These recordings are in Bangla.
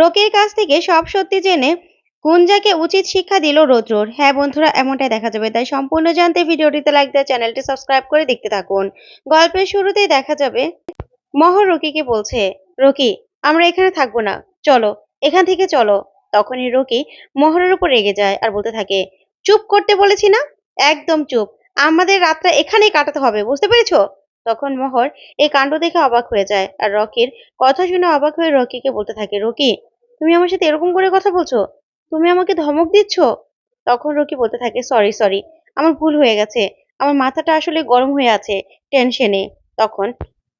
রকির কাছ থেকে সব সত্যি জেনে গুঞ্জাকে উচিত শিক্ষা দিল রৌদ্রর। হ্যাঁ বন্ধুরা, এমনটাই দেখা যাবে। তাই সম্পূর্ণ জানতে ভিডিওটিতে লাইক দেওয়া চ্যানেলটি সাবস্ক্রাইব করে দেখতে থাকুন। গল্পের শুরুতেই দেখা যাবে মহর রকিকে বলছে, রকি, আমরা এখানে থাকব না। চলো, এখান থেকে চলো। তখনই রকি মহরের উপর রেগে যায় আর বলতে থাকে, চুপ করতে বলেছি না? একদম চুপ। আমাদের রাতটা এখানেই কাটাতে হবে, বুঝতে পেরেছ? তখন মহর এই কাণ্ড দেখে অবাক হয়ে যায় আর রকির কথা শুনে অবাক হয়ে রকিকে বলতে থাকে, রকি, তুমি আমার সাথে এরকম করে কথা বলছো? তুমি আমাকে ধমক দিচ্ছ? তখন রকি বলতে থাকে, সরি সরি, আমার ভুল হয়ে গেছে। আমার মাথাটা আসলে গরম হয়ে আছে, টেনশনে। তখন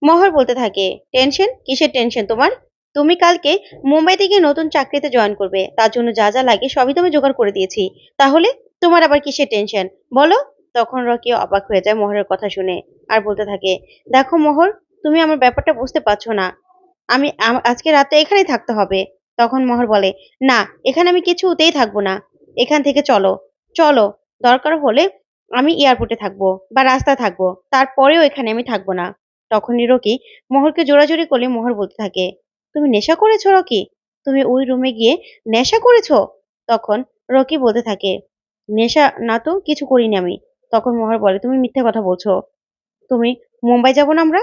মহর বলতে থাকে, টেনশন? কিসের টেনশন তোমার? তুমি কালকে মুম্বাই থেকে নতুন চাকরিতে জয়েন করবে। তার জন্য যা যা লাগে সবই তুমি জোগাড় করে দিয়েছি। তাহলে তোমার আবার কিসের টেনশন? বলো তখন রকি অবাক হয়ে যায় মোহরের কথা শুনে আর বলতে থাকে, দেখো মোহর, তুমি আমার ব্যাপারটা বুঝতে পারছ না। আমি আজকে রাতে এখানেই থাকতে হবে। তখন মোহর বলে, না, এখানে আমি কিছুতেই থাকব না। এখান থেকে চলো। চলো, দরকার হলে আমি এয়ারপোর্টে থাকব বা রাস্তায় থাকব। তারপরেও এখানে আমি থাকব না। তখনই রকি মোহরকে জোরাজোরি করলে মোহর বলতে থাকে, তুমি নেশা করেছ রকি? তুমি ওই রুমে গিয়ে নেশা করেছ? তখন রকি বলতে থাকে, নেশা না তো কিছু করিনি আমি। তখন মোহর বলে, তুমি মিথ্যে কথা বলছো। তুমি মুম্বাই যাব না আমরা?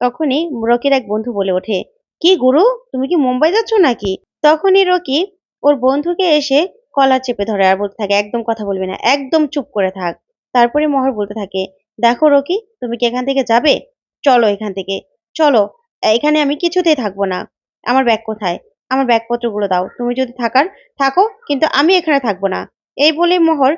তখনই রকির এক বন্ধু বলে ওঠে, কি গুরু? তুমি কি মুম্বাই যাচ্ছ নাকি? তখনই রকি ওর বন্ধুকে এসে কলার চেপে ধরে আর বলতে থাকে, একদম কথা বলবি না, একদম চুপ করে থাক। তারপরে মোহর বলতে থাকে, দেখো রকি, তুমি কি এখান থেকে যাবে? চলো এখান থেকে। চলো, এখানে আমি কিছুতেই থাকব না। আমার ব্যাগ কোথায়? আমার ব্যাগপত্রগুলো দাও। তুমি যদি থাকার, থাকো, কিন্তু আমি এখানে থাকব না। এই বলে মোহর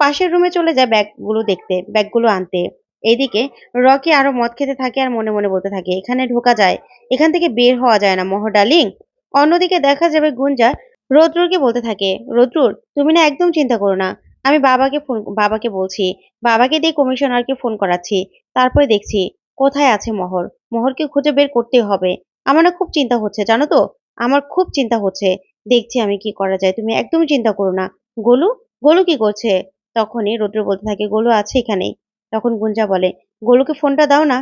পাশের রুমে চলে যায় ব্যাগগুলো দেখতে, ব্যাগগুলো আনতে। এইদিকে রকি আরও মদ খেতে থাকে আর মনে মনে বলতে থাকে, এখানে ঢোকা যায়, এখান থেকে বের হওয়া যায় না, মোহর ডার্লিং। অন্যদিকে দেখা যাবে গুঞ্জা রৌদ্রকে বলতে থাকে, রৌদ্রুর, তুমি না একদম চিন্তা করো না, আমি বাবাকে ফোন, বাবাকে বলছি, বাবাকে দিয়ে কমিশনারকে ফোন করাচ্ছি, তারপরে দেখছি কোথায় আছে মোহর, মোহরকে খুঁজে বের করতে হবে। আমার না খুব চিন্তা হচ্ছে, জানো তো? আমার খুব চিন্তা হচ্ছে। দেখছি আমি কি করা যায়, তুমি একদম চিন্তা করো না। গোলু গোলু কি করছে? তখনই রৌদ্র বলতে থাকে, গোলু আছে এখানেই। তখন গুঞ্জা বলে, গোলুকে ফোনটা দাও না।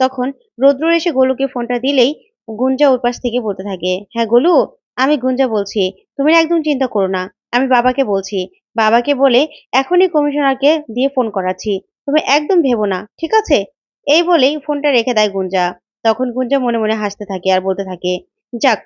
তখন রৌদ্র এসে গোলুকে ফোনটা দিলেই গুঞ্জা ওর পাশ থেকে বলতে থাকে হ্যাঁ গোলু, আমি গুঞ্জা বলছি, তুমি একদম চিন্তা করো না, আমি বাবাকে বলছি। বাবাকে বলে, এখনই কমিশনারকে দিয়ে ফোন করাচ্ছি, তুমি একদম ভেবো না, ঠিক আছে? এই বলেই ফোনটা রেখে দেয় গুঞ্জা। তখন গুঞ্জা মনে মনে হাসতে থাকে আর বলতে থাকে, যাক,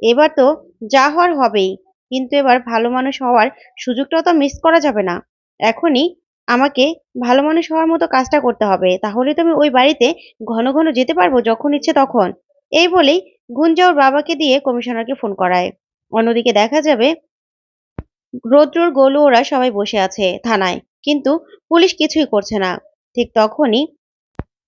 এবার তো যা হওয়ার হবেই, কিন্তু এবার ভালো মানুষ হওয়ার সুযোগটাও তো মিস করা যাবে না। এখনই আমাকে ভালো মানুষ হওয়ার মতো কাজটা করতে হবে। তাহলে তো আমি ওই বাড়িতে ঘন ঘন যেতে পারব যখন ইচ্ছে তখন। এই বলেই গুঞ্জা ওর বাবাকে দিয়ে কমিশনারকে ফোন করায়। অন্যদিকে দেখা যাবে রৌদ্রর গোলু ওরা সবাই বসে আছে থানায়। কিন্তু পুলিশ কিছুই করছে না। ঠিক তখনই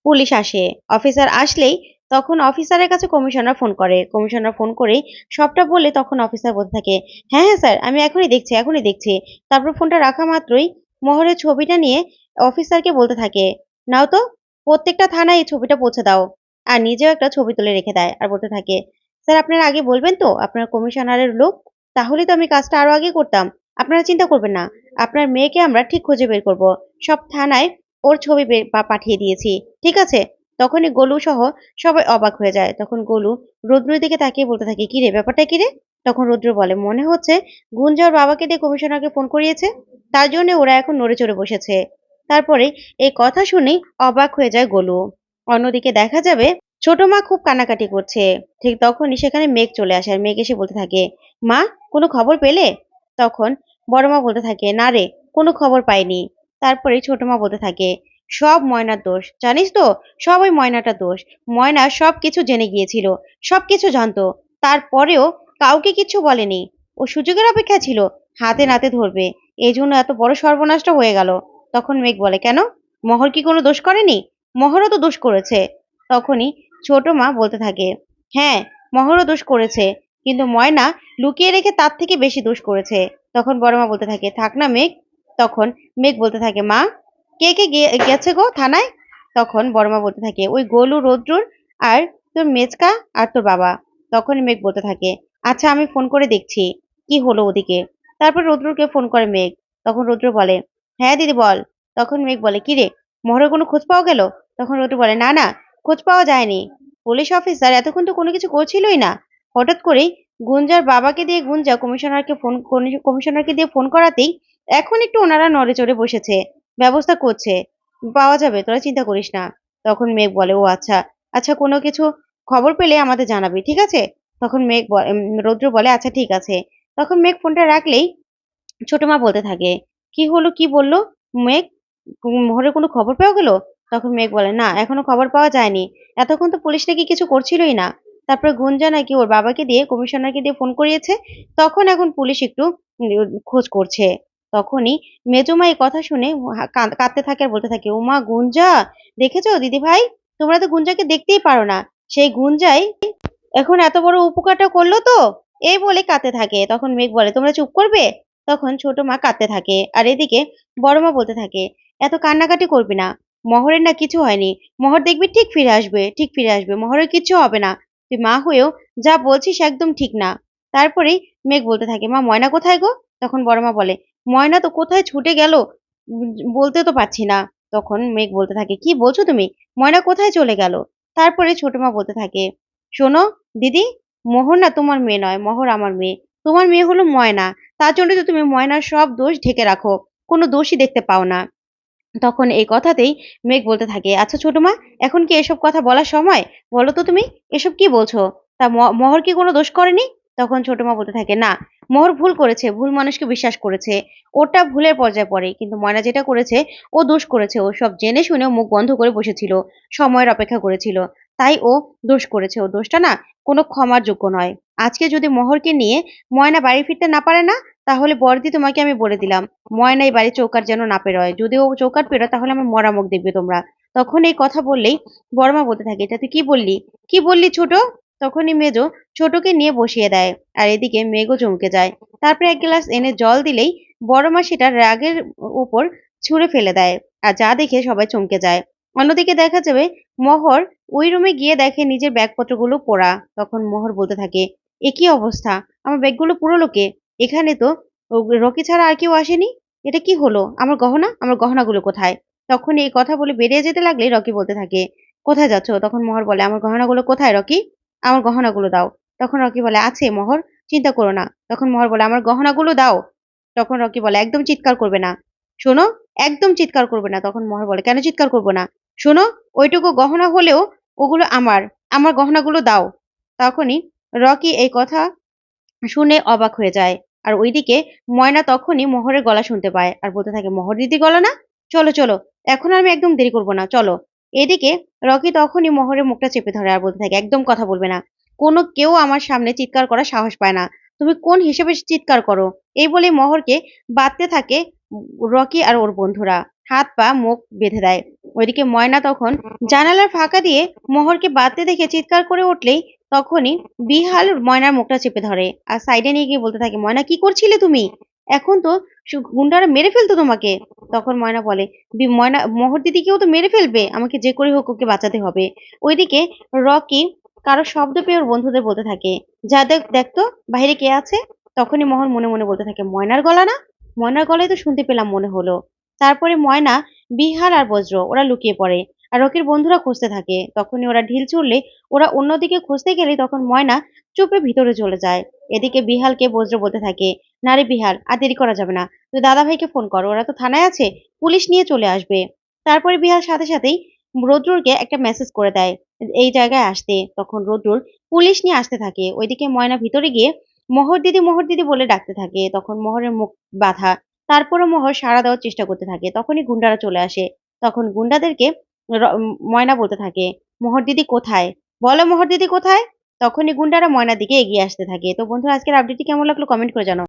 পুলিশ আসে। অফিসার আসলেই তখন অফিসারের কাছে কমিশনার ফোন করে। কমিশনার ফোন করে সবটা বলে তখন অফিসার বলতে থাকে হ্যাঁ হ্যাঁ স্যার, আমি এখনই দেখছি এখনই দেখছি। তারপর ফোনটা রাখা মাত্রই মোহরের ছবিটা নিয়ে অফিসারকে বলতে থাকে, নাও তো, প্রত্যেকটা থানায় এই ছবিটা পৌঁছে দাও। আর নিজেও একটা ছবি তুলে রেখে দেয় আর বলতে থাকে, স্যার, আপনারা আগে বলবেন তো, আপনার কমিশনারের লোক, তাহলে তো আমি কাজটা আরও আগে করতাম। আপনারা চিন্তা করবেন না, আপনার মেয়েকে আমরা ঠিক খুঁজে বের করব। সব থানায় ওর ছবি পাঠিয়ে দিয়েছি, ঠিক আছে? তখনই গোলু সহ সবাই অবাক হয়ে যায়। তখন গোলু রুদ্রের দিকে তাকিয়ে বলতে থাকে, কি রে, ব্যাপারটা কি রে? তখন রুদ্র বলে, মনে হচ্ছে গুঞ্জার বাবাকে দিয়ে কমিশনারকে ফোন করিয়েছে? তার জন্য ওরা এখন নড়ে চড়ে বসেছে। তারপরে এই কথা শুনেই অবাক হয়ে যায় গোলু। অন্যদিকে দেখা যাবে, ছোট মা খুব কানাকাটি করছে। ঠিক তখনই সেখানে মেঘ চলে আসে আর মেঘ এসে বলতে থাকে, মা, কোনো খবর পেলে? তখন বড় মা বলতে থাকে, না রে, কোনো খবর পাইনি। তারপরে ছোট মা বলতে থাকে, সব ময়নার দোষ। জানিস তো সব ওই ময়নাটার দোষ। ময়না সব কিছু জেনে গিয়েছিল সব কিছু জানতো। তারপরেও কাউকে কিছু বলেনি। ও সুযোগের অপেক্ষা ছিল, হাতে নাতে ধরবে। এই জন্য এত বড় সর্বনাশটা হয়ে গেল। তখন মেঘ বলে, কেন? মহর কি কোনো দোষ করেনি? মহরও তো দোষ করেছে। তখনই ছোট মা বলতে থাকে হ্যাঁ মহরও দোষ করেছে, কিন্তু ময়না লুকিয়ে রেখে তার থেকে বেশি দোষ করেছে। তখন বড় মা বলতে থাকে, থাক না মেঘ। তখন মেঘ বলতে থাকে, মা, কে কে গেছে গো থানায়? তখন বড় মা বলতে থাকে, ওই গোলু, রৌদ্রুর আর তোর মেজকা আর তোর বাবা। তখন মেঘ বলতে থাকে আচ্ছা আমি ফোন করে দেখছি। কি হলো ওদিকে? তারপর রৌদ্রকে ফোন করে মেঘ। তখন রৌদ্র বলে হ্যাঁ দিদি, বল। তখন মেঘ বলে, কি রে, মহরের কোনো খোঁজ পাওয়া গেল? তখন রৌদ্র বলে, না না, খোঁজ পাওয়া যায়নি। পুলিশ অফিসার এতক্ষণ তো কোনো কিছু করছিলই না। হঠাৎ করেই গুঞ্জার বাবাকে দিয়ে গুঞ্জা কমিশনারকে ফোন কমিশনারকে দিয়ে ফোন করাতেই এখন একটু ওনারা নড়ে চড়ে বসেছে। ব্যবস্থা করছে। পাওয়া যাবে, তোরা চিন্তা করিস না। তখন মেঘ বলে, ও আচ্ছা আচ্ছা কোনো কিছু খবর পেলে আমাদের জানাবি, ঠিক আছে? তখন মেঘ রৌদ্র বলে আচ্ছা ঠিক আছে। তখন মেঘ ফোনটা রাখলেই ছোট মা বলতে থাকে, কি হলো, কি বলল? মেঘ মোহরের কোনো খবর পাওয়া গেল? তখন মেঘ বলে, না, এখনও খবর পাওয়া যায়নি। এতক্ষণ তো পুলিশ নাকি কিছু করছিলই না। তারপরে গুঞ্জা নাকি ওর বাবাকে দিয়ে, কমিশনারকে দিয়ে ফোন করিয়েছে। তখন এখন পুলিশ একটু খোঁজ করছে। তখনই মেজমা এই কথা শুনে কাঁদতে থাকে আর বলতে থাকে উমা গুঞ্জা! দেখেছ দিদি ভাই তোমরা তো গুঞ্জাকে দেখতেই পারো না। সেই গুঞ্জাই এখন এত বড় উপকারটা করল তো? এই বলে কাঁদতে থাকে। তখন মেঘ বলে, তোমরা চুপ করবে? তখন ছোট মা কাঁদতে থাকে। আর এদিকে বড় মা বলতে থাকে, এত কান্নাকাটি করবি না। মহরের না কিছু হয়নি। মহর দেখবি ঠিক ফিরে আসবে, ঠিক ফিরে আসবে। মহরের কিছু হবে না। তুই মা হয়েও যা বলছিস একদম ঠিক না। তারপরেই মেঘ বলতে থাকে, মা, ময়না কোথায় গো? তখন বড় মা বলে, ময়না তো কোথায় ছুটে গেল? বলতে তো পারছি না। তখন মেঘ বলতে থাকে, কি বলছো তুমি? ময়না কোথায় চলে গেল? তারপরে ছোট মা বলতে থাকে শোনো, দিদি, মোহর না তোমার মেয়ে নয়, মোহর আমার মেয়ে। তোমার মেয়ে হলো ময়না। তার জন্য তো তুমি ময়নার সব দোষ ঢেকে রাখো, কোনো দোষই দেখতে পাও না। তখন এই কথাতেই মেঘ বলতে থাকে আচ্ছা ছোট মা, এখন কি এসব কথা বলার সময়? বলো তো তুমি, এসব কি বলছো? তা মোহর কি কোনো দোষ করেনি? তখন ছোট মা বলতে থাকে, না মোহর ভুল করেছে, ভুল মানুষকে বিশ্বাস করেছে। ওটা ভুলের পর্যায়ে পড়ে, কিন্তু ময়না যেটা করেছে, ও দোষ করেছে। ও সব জেনে শুনে মুখ বন্ধ করে বসেছিল, সময়ের অপেক্ষা করেছিল। তাই ও দোষ করেছে। ও দোষটা না কোনো ক্ষমার যোগ্য নয়। আজকে যদি মোহরকে নিয়ে ময়না বাড়ি ফিরতে না পারে না, তাহলে বড়দি তোমাকে আমি বলে দিলাম ময়না এই বাড়ির চৌকার যেন না পেরোয়। যদি ও চৌকার পেরোয়, তাহলে আমার মরা মুখ দেখবে তোমরা। তখন এই কথা বললেই বড়মা বলতে থাকে, এটা তুই কি বললি? কি বললি ছোট? তখনই মেজো ছোটকে নিয়ে বসিয়ে দেয় আর এদিকে মেঘও চমকে যায়। তারপরে এক গ্লাস এনে জল দিলেই বড়মা সেটা রাগের উপর ছুঁড়ে ফেলে দেয় আর যা দেখে সবাই চমকে যায়। অন্যদিকে দেখা যাবে মোহর ওই রুমে গিয়ে দেখে নিজের ব্যাগপত্রগুলো পোড়া। তখন মোহর বলতে থাকে, এ কি অবস্থা? আমার ব্যাগগুলো পুরো লোকে। এখানে তো রকি ছাড়া আর কেউ আসেনি? এটা কি হলো? আমার গহনা? আমার গহনাগুলো কোথায়? তখন এই কথা বলে বেরিয়ে যেতে লাগলে রকি বলতে থাকে, কোথায় যাচ্ছ? তখন মোহর বলে, আমার গহনাগুলো কোথায় রকি? আমার গহনাগুলো দাও। তখন রকি বলে, আছে, মহর, চিন্তা করো না। তখন মোহর বলে, আমার গহনাগুলো দাও। তখন রকি বলে, একদম চিৎকার করবে না। শোনো, একদম চিৎকার করবে না। তখন মোহর বলে, কেন চিৎকার করব না? শোনো, ওইটুকু গহনা হলেও ওগুলো আমার আমার গহনাগুলো দাও। তখনই রকি এই কথা শুনে অবাক হয়ে যায়। আর ওইদিকে ময়না তখনই মোহরের গলা শুনতে পায় আর বলতে থাকে, মোহর দিদি গলা না? চলো চলো, এখন আমি একদম দেরি করব না, চলো। এদিকে রকি তখনই মোহরের মুখটা চেপে ধরে আর বলতে থাকে, একদম কথা বলবে না। কোনো কেউ আমার সামনে চিৎকার করার সাহস পায় না। তুমি কোন হিসেবে চিৎকার করো? এই বলে মহরকে বাঁধতে থাকে রকি আর ওর বন্ধুরা। হাত পা, মুখ বেঁধে দেয়। ওইদিকে ময়না তখন জানালার ফাঁকা দিয়ে মোহরকে বাঁধতে দেখে চিৎকার করে উঠলেই তখনই বিহাল ময়নার মুখটা চেপে ধরে। আর সাইডে নিয়ে গিয়ে বলতে থাকে, ময়না, কি করছিলে তুমি? এখন তো গুন্ডারা মেরে ফেলতো তোমাকে। তখন ময়না বলে, "বি- ময়না, মোহর দিদিকেও তো মেরে ফেলবে। আমাকে যে করে হোক ওকে বাঁচাতে হবে। ওইদিকে রকি কারও শব্দ পেয়ে ওর বন্ধুদের বলতে থাকে, যা দেখ দেখতো বাইরে কে আছে? তখনই মোহর মনে মনে বলতে থাকে, ময়নার গলা না? ময়নার গলায় তো শুনতে পেলাম মনে হলো। তারপরে ময়না, বিহার আর বজ্র, ওরা লুকিয়ে পড়ে। আর রকির বন্ধুরা খুঁজতে থাকে। তখনই ওরা ঢিল ছুড়লে ওরা অন্যদিকে খুঁজতে গেলে তখন ময়না চুপে ভিতরে চলে যায়। এদিকে বিহালকে বজ্র বলতে থাকে, না রে বিহাল, আর দেরি করা যাবে না। তুই দাদা ভাইকে ফোন কর, ওরা তো থানায় আছে, পুলিশ নিয়ে চলে আসবে। তারপরে বিহাল সাথে সাথেই রৌদ্রকে একটা মেসেজ করে দেয়, এই জায়গায় আসতে। তখন রৌদ্রুর পুলিশ নিয়ে আসতে থাকে, ওইদিকে ময়না ভিতরে গিয়ে মোহর দিদি মোহর দিদি বলে ডাকতে থাকে, তখন মোহরের মুখ বাধা তারপরে মোহর সাড়া দেওয়ার চেষ্টা করতে থাকে, তখনই গুন্ডারা চলে আসে, তখন গুন্ডাদেরকে ময়না বলতে থাকে, মোহর দিদি কোথায়? বলো মোহর দিদি কোথায়? তখনই গুন্ডারা ময়নার দিকে এগিয়ে আসতে থাকে। তো বন্ধুরা, আজকের আপডেটটি কেমন লাগল? কমেন্ট করে জানাও।